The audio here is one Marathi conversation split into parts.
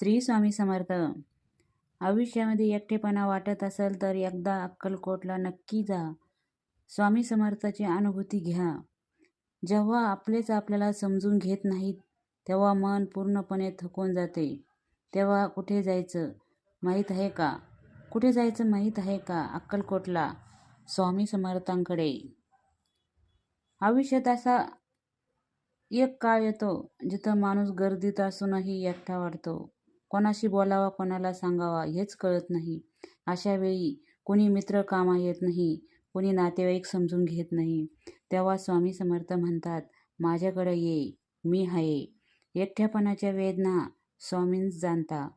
श्री स्वामी समर्थ आयुष्यामध्ये एकटेपणा वाटत असेल तर एकदा अक्कलकोटला नक्की जा. स्वामी समर्थाची अनुभूती घ्या. जेव्हा आपलेच आपल्याला समजून घेत नाहीत तेव्हा मन पूर्णपणे थकून जाते. तेव्हा कुठे जायचं माहीत आहे का? कुठे जायचं माहीत आहे का अक्कलकोटला? स्वामी समर्थांकडे. आयुष्यात असा एक काळ येतो जिथं माणूस गर्दीत असूनही एकटा वाढतो. कोणाशी बोलावा कोणाला सांगावा हेच कळत नाही. अशा वेळी कोणी मित्र कामा येत नाही कोणी नातेवाईक समजून घेत नाही. तेव्हा स्वामी समर्थ म्हणतात माझ्याकडे ये मी आहे. एकट्यापणाच्या वेदना स्वामींच जाणता.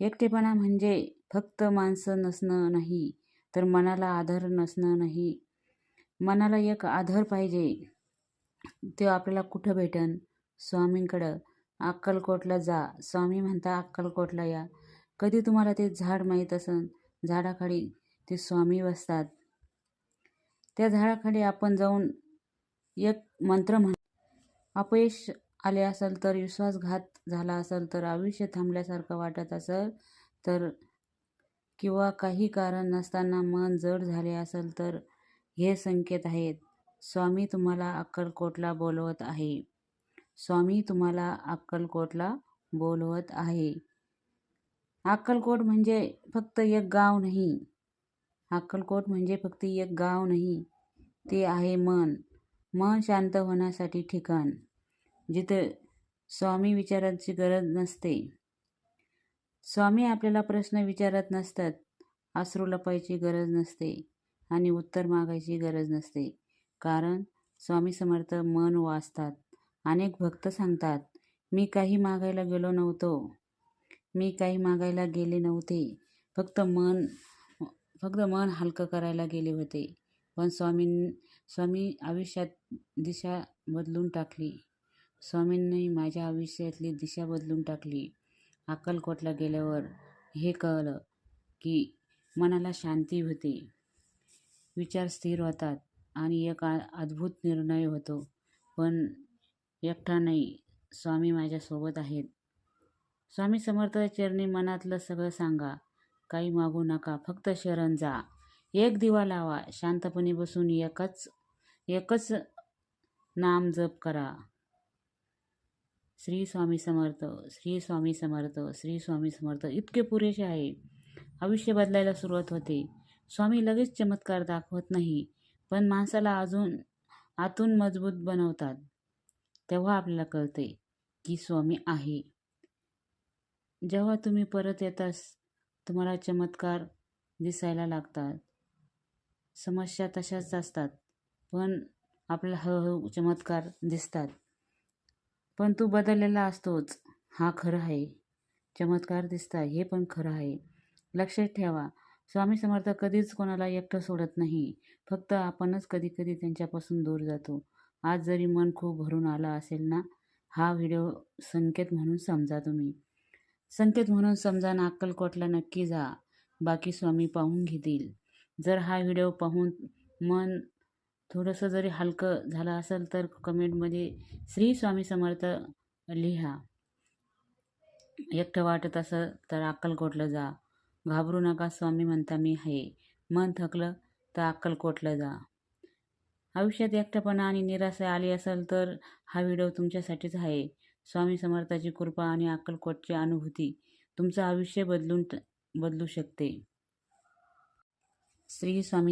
एकटेपणा म्हणजे फक्त माणसं नसणं नाही तर मनाला आधार नसणं नाही. मनाला एक आधार पाहिजे तो आपल्याला कुठं भेटन? स्वामींकडं. अक्कलकोटला जा. स्वामी म्हणता अक्कलकोटला या. कधी तुम्हाला ते झाड माहीत असन? झाडाखाली ते स्वामी बसतात. त्या झाडाखाली आपण जाऊन एक मंत्र म्हण अपयश आले असेल तर विश्वासघात झाला असेल तर आयुष्य थांबल्यासारखं वाटत असेल तर किंवा काही कारण नसताना मन जड झाले असेल तर हे संकेत आहेत. स्वामी तुम्हाला अक्कलकोटला बोलवत आहे. स्वामी तुम्हाला अक्कलकोटला बोलवत आहे. अक्कलकोट म्हणजे फक्त एक गाव नाही. अक्कलकोट म्हणजे फक्त एक गाव नाही. ते आहे मन. मन शांत होण्यासाठी ठिकाण जिथं स्वामी विचारांची गरज नसते. स्वामी आपल्याला प्रश्न विचारत नसतात आसरू लपायची गरज नसते आणि उत्तर मागायची गरज नसते. कारण स्वामी समर्थ मन वाचतात. अनेक भक्त सांगतात मी काही मागायला गेलो नव्हतो. मी काही मागायला गेले नव्हते. फक्त मन फक्त मन हलकं करायला गेले होते. पण स्वामीं स्वामी आयुष्यात दिशा बदलून टाकली. स्वामींनी माझ्या आयुष्यातली दिशा बदलून टाकली. अक्कलकोटला गेल्यावर हे कळलं की मनाला शांती होते. विचार स्थिर होतात आणि एक अद्भुत निर्णय होतो. पण एकटा नाही स्वामी माझ्यासोबत आहेत. स्वामी समर्थ चरणी मनातलं सगळं सांगा. काही मागू नका फक्त शरण जा. एक दिवा लावा शांतपणे बसून एकच एकच नाम जप करा. श्री स्वामी समर्थ श्री स्वामी समर्थ श्री स्वामी समर्थ इतके पुरेसे आहे. आयुष्य बदलायला सुरुवात होते. स्वामी लगेच चमत्कार दाखवत नाही पण माणसाला अजून आतून मजबूत बनवतात. तेव्हा आपल्याला कळते की स्वामी आहे. जेव्हा तुम्ही परत येतास तुम्हाला चमत्कार दिसायला लागतात. समस्या तशाच असतात पण आपल्याला हळूहळू चमत्कार दिसतात. पण तू बदललेला असतोच हा खरं आहे. चमत्कार दिसतात हे पण खरं आहे. लक्षात ठेवा स्वामी समर्थ कधीच कोणाला एकटं सोडत नाही. फक्त आपणच कधी कधी त्यांच्यापासून दूर जातो. आज जरी मन खूप भरून आलं असेल ना हा व्हिडिओ संकेत म्हणून समजा तुम्ही. संकेत म्हणून समजा ना अक्कलकोटला नक्की जा. बाकी स्वामी पाहून घेतील. जर हा व्हिडिओ पाहून मन थोडंसं जरी हलकं झालं असेल तर कमेंटमध्ये श्री स्वामी समर्थ लिहा. एकटं वाटत असं तर अक्कलकोटला जा. घाबरू नका स्वामी म्हणता मी आहे. मन थकलं तर अक्कलकोटला जा. आयुष्यात एकटेपणा आणि निराशा आली असेल तर हा व्हिडिओ तुमच्यासाठीच आहे. स्वामी समर्थाची कृपा आणि अक्कलकोटची अनुभूती तुमचं आयुष्य बदलून बदलू शकते. श्री स्वामी